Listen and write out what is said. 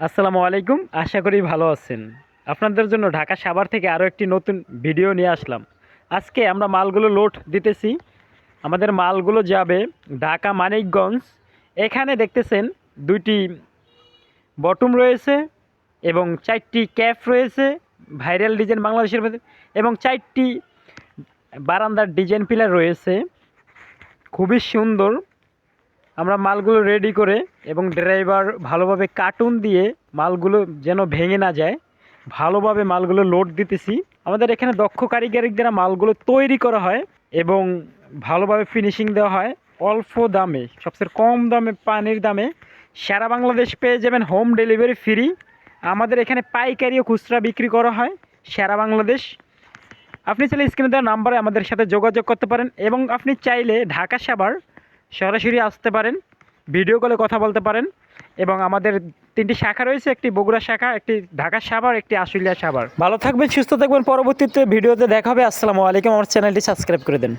আসসালামু আলাইকুম, আশা করি ভালো আছেন। আপনাদের জন্য ঢাকা সাভার থেকে আরও একটি নতুন ভিডিও নিয়ে আসলাম। আজকে আমরা মালগুলো লোড দিতেছি। আমাদের মালগুলো যাবে ঢাকা মানিকগঞ্জ। এখানে দেখতেছেন দুইটি বটম রয়েছে এবং চারটি ক্যাপ রয়েছে, ভাইরাল ডিজাইন বাংলাদেশের মধ্যে, এবং চারটি বারান্দার ডিজাইন পিলার রয়েছে। খুবই সুন্দর। আমরা মালগুলো রেডি করে এবং ড্রাইভার ভালোভাবে কার্টুন দিয়ে মালগুলো যেন ভেঙে না যায়, ভালোভাবে মালগুলো লোড দিতেছি। আমাদের এখানে দক্ষ কারিগরি দ্বারা মালগুলো তৈরি করা হয় এবং ভালোভাবে ফিনিশিং দেওয়া হয় অল্প দামে, সবচেয়ে কম দামে, পানির দামে। সারা বাংলাদেশ পেয়ে যাবেন হোম ডেলিভারি ফ্রি আমাদের এখানে পাইকারি ও খুচরা বিক্রি করা হয় সারা বাংলাদেশ। আপনি চাইলে স্ক্রিনে দেওয়া নাম্বারে আমাদের সাথে যোগাযোগ করতে পারেন এবং আপনি চাইলে ঢাকা সাভার সরাসরি আসতে পারেন ভিডিও কলে কথা বলতে পারেন এবং আমাদের তিনটি শাখা রয়েছে, একটি বগুড়া শাখা, একটি ঢাকা সাভার, একটি আশুলিয়া সাভার। ভালো থাকবেন, সুস্থ থাকবেন, পরবর্তীতে ভিডিওতে দেখা হবে। আসসালামু আলাইকুম, আমার চ্যানেলটি সাবস্ক্রাইব করে দেন।